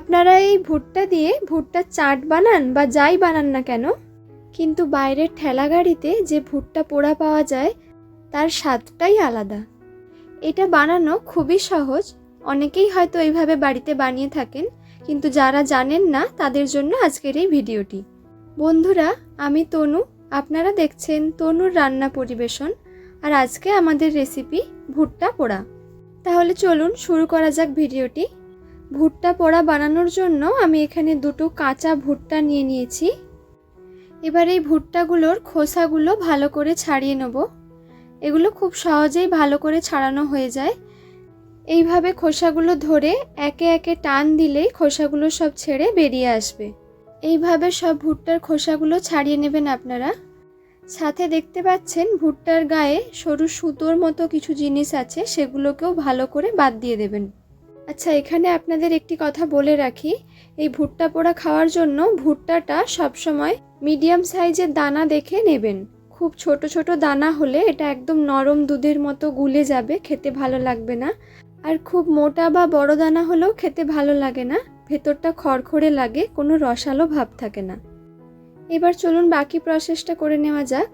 আপনারা এই ভুট্টা দিয়ে ভুট্টার চাট বানান বা যাই বানান না কেন, কিন্তু বাইরের ঠেলা গাড়িতে যে ভুট্টা পোড়া পাওয়া যায়, তার স্বাদটাই আলাদা। এটা বানানো খুবই সহজ। অনেকেই হয়তো এইভাবে বাড়িতে বানিয়ে থাকেন, কিন্তু যারা জানেন না, তাদের জন্য আজকের এই ভিডিওটি। বন্ধুরা, আমি তনু। আপনারা দেখছেন তনুর রান্না পরিবেশন, আর আজকে আমাদের রেসিপি ভুট্টা পোড়া। তাহলে চলুন শুরু করা যাক ভিডিওটি। ভুট্টা পোড়া বানানোর জন্য আমি এখানে দুটো কাঁচা ভুট্টা নিয়ে নিয়েছি। এবার এই ভুট্টাগুলোর খোসাগুলো ভালো করে ছাড়িয়ে নেব। এগুলো খুব সহজেই ভালো করে ছাড়ানো হয়ে যায়। এইভাবে খোসাগুলো ধরে একে একে টান দিলেই খোসাগুলো সব ছেড়ে বেরিয়ে আসবে। এইভাবে সব ভুট্টার খোসাগুলো ছাড়িয়ে নেবেন আপনারা। সাথে দেখতে পাচ্ছেন ভুট্টার গায়ে সরু সুতোর মতো কিছু জিনিস আছে, সেগুলোকেও ভালো করে বাদ দিয়ে দেবেন। আচ্ছা এখানে আপনাদের একটি কথা বলে রাখি। এই ভুট্টা পোড়া খাওয়ার জন্য ভুট্টাটা সবসময় মিডিয়াম সাইজের দানা দেখে নেবেন। খুব ছোট ছোট দানা হলে এটা একদম নরম দুধের মতো গুলে যাবে, খেতে ভালো লাগবে না। আর খুব মোটা বা বড় দানা হলেও খেতে ভালো লাগে না, ভেতরটা খড়খড়ে লাগে, কোনো রসালো ভাব থাকে না। এবার চলুন বাকি প্রসেসটা করে নেওয়া যাক।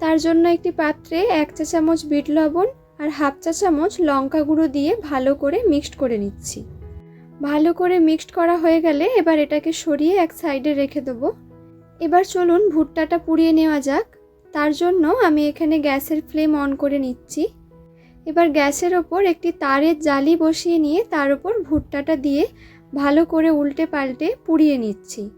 তার জন্য একটি পাত্রে এক চা চামচ বিট লবণ আর হাফ চা চামচ লঙ্কা গুঁড়ো দিয়ে ভালো করে মিক্সড করে নিচ্ছি। ভালো করে মিক্সড করা হয়ে গেলে এবার এটাকে সরিয়ে এক সাইডে রেখে দেবো। এবার চলুন ভুট্টাটা পুড়িয়ে নেওয়া যাক। তার জন্য আমি এখানে গ্যাসের ফ্লেম অন করে নিচ্ছি। এবার গ্যাসের ওপর একটি তারের জালি বসিয়ে নিয়ে তার ওপর ভুট্টাটা দিয়ে ভালো করে উল্টে পাল্টে পুড়িয়ে নিচ্ছি।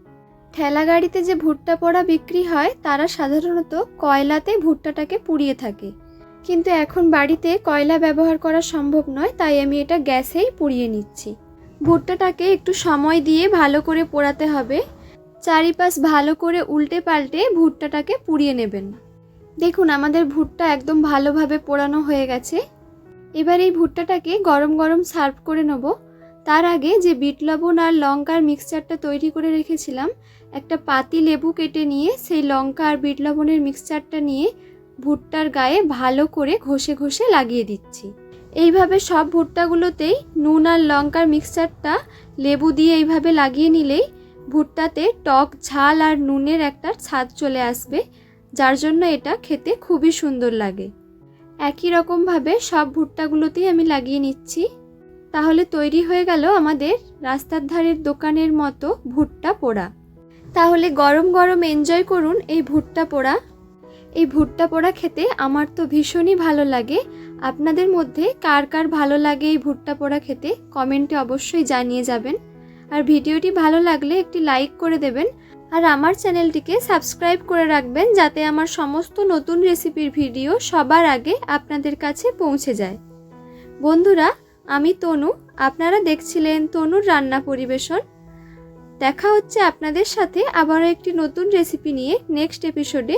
ঠেলা গাড়িতে যে ভুট্টা পোড়া বিক্রি হয়, তারা সাধারণত কয়লাতে ভুট্টাটাকে পুড়িয়ে থাকে। কিন্তু এখন বাড়িতে কয়লা ব্যবহার করা সম্ভব নয়, তাই আমি এটা গ্যাসেই পুড়িয়ে নিচ্ছি। ভুট্টাটাকে একটু সময় দিয়ে ভালো করে পোড়াতে হবে। চারিপাশ ভালো করে উল্টে পাল্টে ভুট্টাটাকে পুড়িয়ে নেবেন। দেখুন, আমাদের ভুট্টা একদম ভালোভাবে পোড়ানো হয়ে গেছে। এবার এই ভুট্টাটাকে গরম গরম সার্ভ করে নেব। তার আগে যে বিট লবণ আর লঙ্কার মিক্সচারটা তৈরি করে রেখেছিলাম, একটা পাতি লেবু কেটে নিয়ে সেই লঙ্কা আর বিট লবণের মিক্সচারটা নিয়ে ভুট্টার গায়ে ভালো করে ঘষে ঘষে লাগিয়ে দিচ্ছি। এইভাবে সব ভুট্টাগুলোতেই নুন আর লঙ্কার মিক্সচারটা লেবু দিয়ে এইভাবে লাগিয়ে নিলেই ভুট্টাতে টক ঝাল আর নুনের একটা ছাদ চলে আসবে, যার জন্য এটা খেতে খুবই সুন্দর লাগে। একই রকমভাবে সব ভুট্টাগুলোতেই আমি লাগিয়ে নিচ্ছি। তাহলে তৈরি হয়ে গেল আমাদের রাস্তার ধারের দোকানের মতো ভুট্টা পোড়া। তাহলে গরম গরম এনজয় করুন এই ভুট্টা পোড়া। এই ভুট্টা পোড়া খেতে আমার তো ভীষণই ভালো লাগে। আপনাদের মধ্যে কার কার ভালো লাগে এই ভুট্টা পোড়া খেতে কমেন্টে অবশ্যই জানিয়ে যাবেন। আর ভিডিওটি ভালো লাগলে একটি লাইক করে দেবেন। আর আমার চ্যানেলটিকে সাবস্ক্রাইব করে রাখবেন যাতে আমার সমস্ত নতুন রেসিপির ভিডিও সবার আগে আপনাদের কাছে পৌঁছে যায়। বন্ধুরা, আমি তনু। আপনারা দেখছিলেন তনুর রান্না পরিবেশন। দেখা হচ্ছে আপনাদের সাথে আবারও একটি নতুন রেসিপি নিয়ে নেক্সট এপিসোডে।